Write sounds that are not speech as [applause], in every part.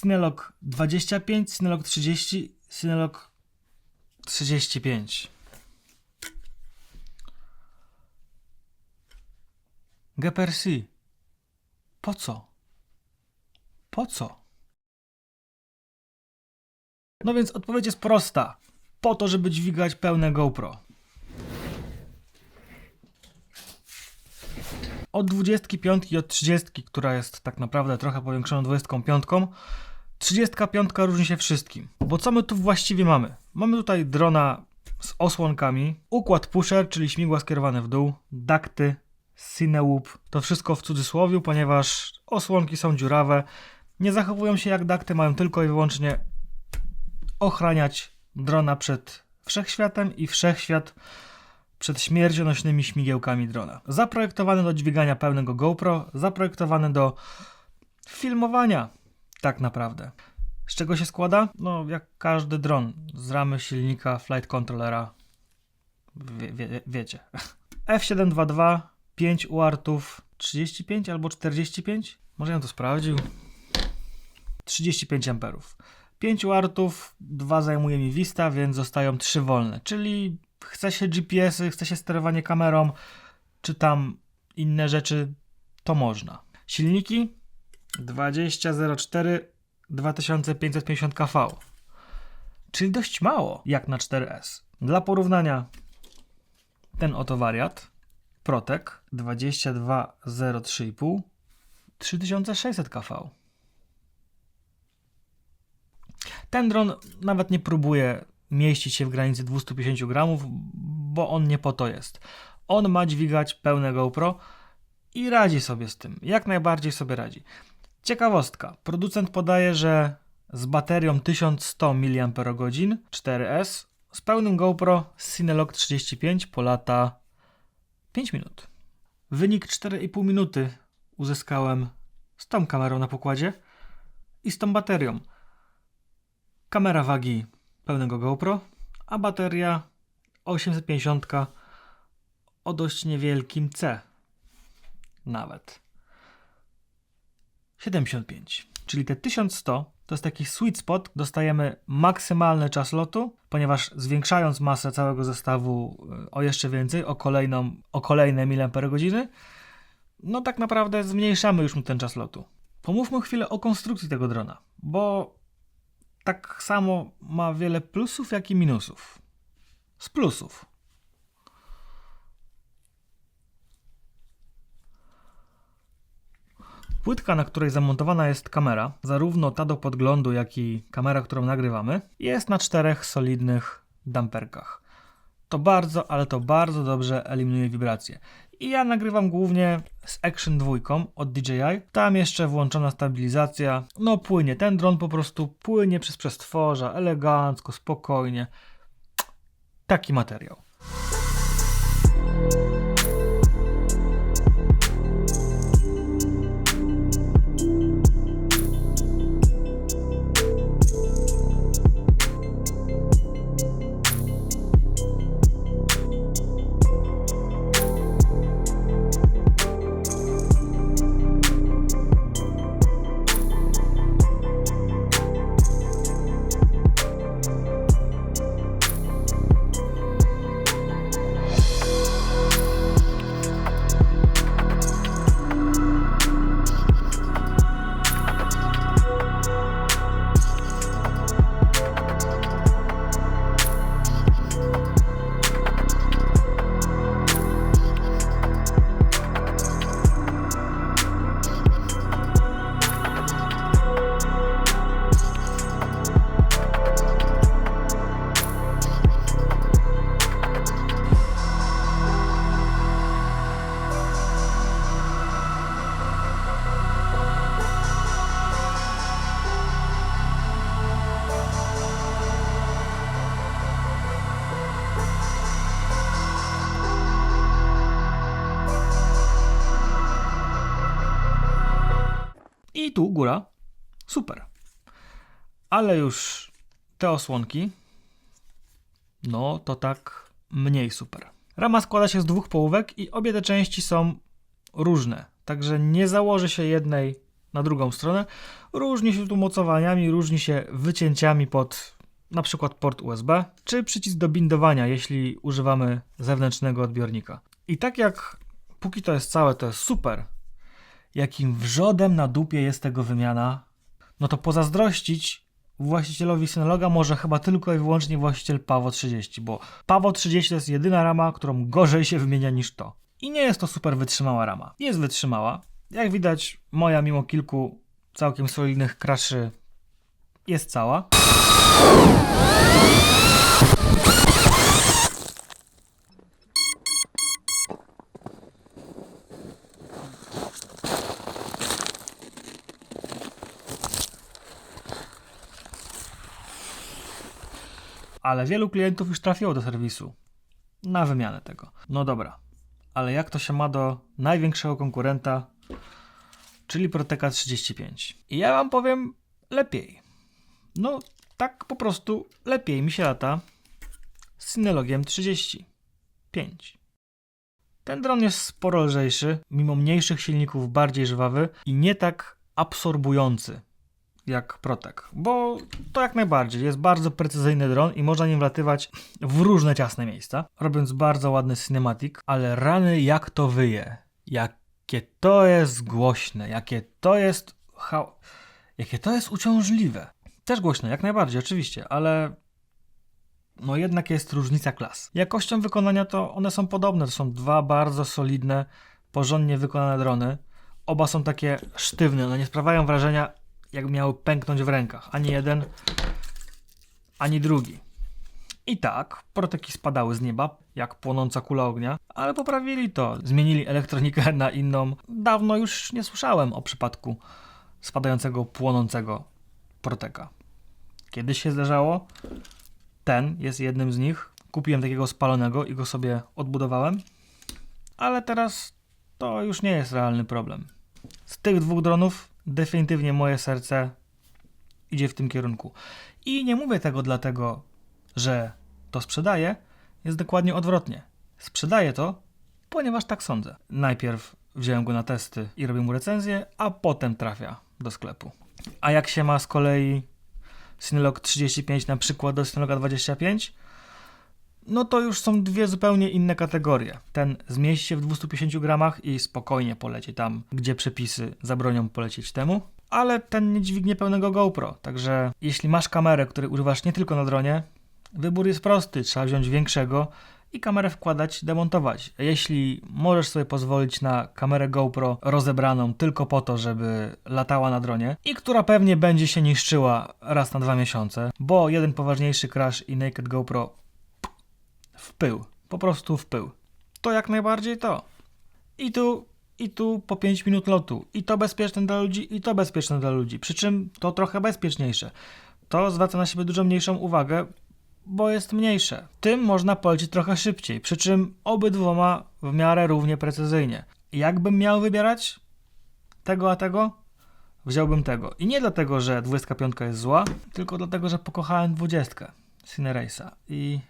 Cinelog 25, Cinelog 30, Cinelog 35. Gepersi. Po co? Po co? No więc odpowiedź jest prosta. Po to, żeby dźwigać pełne GoPro. Od 25 i od 30, która jest tak naprawdę trochę powiększoną 25, 35 różni się wszystkim. Bo co my tu właściwie mamy? Mamy tutaj drona z osłonkami, układ pusher, czyli śmigła skierowane w dół, dakty, Cinewoop. To wszystko w cudzysłowie, ponieważ osłonki są dziurawe, nie zachowują się jak dakty, mają tylko i wyłącznie ochraniać drona przed wszechświatem i wszechświat przed śmiercionośnymi śmigiełkami drona. Zaprojektowany do dźwigania pełnego GoPro, zaprojektowany do filmowania tak naprawdę. Z czego się składa? No, jak każdy dron, z ramy silnika, flight controllera. Wie, wie, wiecie. F722, 5 uartów, 35 albo 45? Może ja to sprawdził. 35 amperów. 5 uartów, 2 zajmuje mi Vista, więc zostają 3 wolne. Czyli chce się GPS-y, chce się sterowanie kamerą, czy tam inne rzeczy, to można. Silniki 2004 2550 kV. Czyli dość mało, jak na 4S. Dla porównania, ten oto wariat, Protek 2203,5 3600 kV. Ten dron nawet nie próbuje mieścić się w granicy 250 gramów, bo on nie po to jest. On ma dźwigać pełne GoPro i radzi sobie z tym. Jak najbardziej sobie radzi. Ciekawostka. Producent podaje, że z baterią 1100 mAh 4S z pełnym GoPro Cinelog 35 po lata 5 minut. Wynik 4,5 minuty uzyskałem z tą kamerą na pokładzie i z tą baterią. Kamera wagi pełnego GoPro, a bateria 850 o dość niewielkim C. Nawet. 75. Czyli te 1100 to jest taki sweet spot. Dostajemy maksymalny czas lotu, ponieważ zwiększając masę całego zestawu y, o jeszcze więcej, o, kolejną, o kolejne miliamperogodziny, no tak naprawdę zmniejszamy już mu ten czas lotu. Pomówmy chwilę o konstrukcji tego drona, bo tak samo ma wiele plusów, jak i minusów. Z plusów. Płytka, na której zamontowana jest kamera, zarówno ta do podglądu, jak i kamera, którą nagrywamy, jest na czterech solidnych damperkach. To bardzo, ale to bardzo dobrze eliminuje wibracje. I ja nagrywam głównie z Action 2 od DJI. Tam jeszcze włączona stabilizacja. No płynie, ten dron po prostu płynie przez przestworza, elegancko, spokojnie. Taki materiał. Tu góra. Super. Ale już te osłonki, no to tak mniej super. Rama składa się z dwóch połówek i obie te części są różne. Także nie założy się jednej na drugą stronę. Różni się tu mocowaniami, różni się wycięciami pod na przykład port USB, czy przycisk do bindowania, jeśli używamy zewnętrznego odbiornika. I tak jak póki to jest całe, to jest super. Jakim wrzodem na dupie jest tego wymiana, no to pozazdrościć właścicielowi Synologa może chyba tylko i wyłącznie właściciel Pawo 30, bo Pawo 30 to jest jedyna rama, którą gorzej się wymienia niż to. I nie jest to super wytrzymała rama. Jest wytrzymała. Jak widać, moja mimo kilku całkiem solidnych kraszy jest cała. Ale wielu klientów już trafiło do serwisu na wymianę tego. No dobra, ale jak to się ma do największego konkurenta, czyli Proteka 35? I ja wam powiem lepiej. No, tak po prostu lepiej mi się lata z Synelogiem 35. Ten dron jest sporo lżejszy, mimo mniejszych silników bardziej żwawy i nie tak absorbujący jak Protek, bo to jak najbardziej jest bardzo precyzyjny dron i można nim wlatywać w różne ciasne miejsca, robiąc bardzo ładny cinematic, ale rany jak to wyje, jakie to jest głośne, jakie to jest ha- jakie to jest uciążliwe. Też głośne, jak najbardziej, oczywiście, ale no jednak jest różnica klas. Jakością wykonania to one są podobne, to są dwa bardzo solidne, porządnie wykonane drony. Oba są takie sztywne, one nie sprawiają wrażenia, jakby miały pęknąć w rękach. Ani jeden, ani drugi. I tak, proteki spadały z nieba, jak płonąca kula ognia, ale poprawili to. Zmienili elektronikę na inną. Dawno już nie słyszałem o przypadku spadającego, płonącego proteka. Kiedyś się zdarzało. Ten jest jednym z nich. Kupiłem takiego spalonego i go sobie odbudowałem. Ale teraz to już nie jest realny problem. Z tych dwóch dronów definitywnie moje serce idzie w tym kierunku. I nie mówię tego dlatego, że to sprzedaję, jest dokładnie odwrotnie. Sprzedaję to, ponieważ tak sądzę. Najpierw wziąłem go na testy i robię mu recenzję, a potem trafia do sklepu. A jak się ma z kolei Synlog 35 na przykład do Synologa 25, no to już są dwie zupełnie inne kategorie. Ten zmieści się w 250 gramach i spokojnie poleci tam, gdzie przepisy zabronią polecieć temu. Ale ten nie dźwignie pełnego GoPro, także jeśli masz kamerę, której używasz nie tylko na dronie, wybór jest prosty, trzeba wziąć większego i kamerę wkładać, demontować. Jeśli możesz sobie pozwolić na kamerę GoPro rozebraną tylko po to, żeby latała na dronie i która pewnie będzie się niszczyła raz na dwa miesiące, bo jeden poważniejszy crash i Naked GoPro w pył, po prostu w pył. To jak najbardziej to. I tu, i tu po 5 minut lotu. I to bezpieczne dla ludzi, i to bezpieczne dla ludzi. Przy czym to trochę bezpieczniejsze. To zwraca na siebie dużo mniejszą uwagę, bo jest mniejsze. Tym można polecieć trochę szybciej, przy czym obydwoma w miarę równie precyzyjnie. Jakbym miał wybierać tego a tego, wziąłbym tego. I nie dlatego, że 25 jest zła, tylko dlatego, że pokochałem 20 Cinerace'a i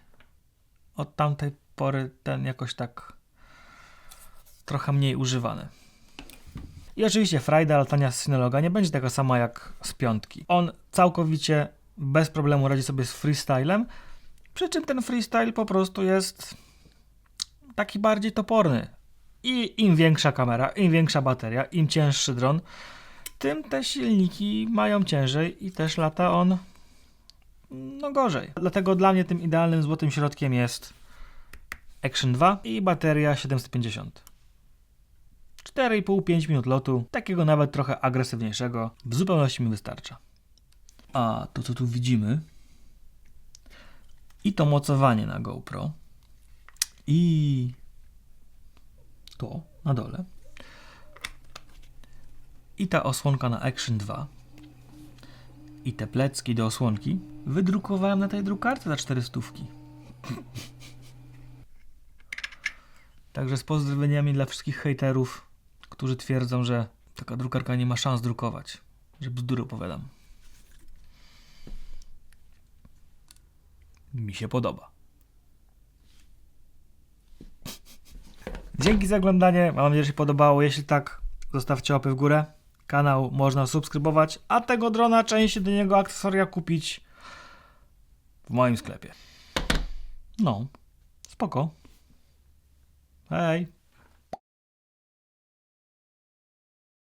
od tamtej pory ten jakoś tak trochę mniej używany. I oczywiście frajda latania z Synologa nie będzie taka sama jak z piątki. On całkowicie bez problemu radzi sobie z freestylem, przy czym ten freestyle po prostu jest taki bardziej toporny. I im większa kamera, im większa bateria, im cięższy dron, tym te silniki mają ciężej i też lata on no gorzej. Dlatego dla mnie tym idealnym złotym środkiem jest Action 2 i bateria 750. 4,5-5 minut lotu, takiego nawet trochę agresywniejszego, w zupełności mi wystarcza. A to co tu widzimy i to mocowanie na GoPro i to na dole i ta osłonka na Action 2 i te plecki do osłonki wydrukowałem na tej drukarce za 400. [laughs] Także z pozdrowieniami dla wszystkich hejterów, którzy twierdzą, że taka drukarka nie ma szans drukować. Że bzdury opowiadam. Mi się podoba. Dzięki za oglądanie. Mam nadzieję, że się podobało. Jeśli tak, zostawcie łapy w górę. Kanał można subskrybować, a tego drona, część do niego akcesoria kupić w moim sklepie. No, spoko. Hej.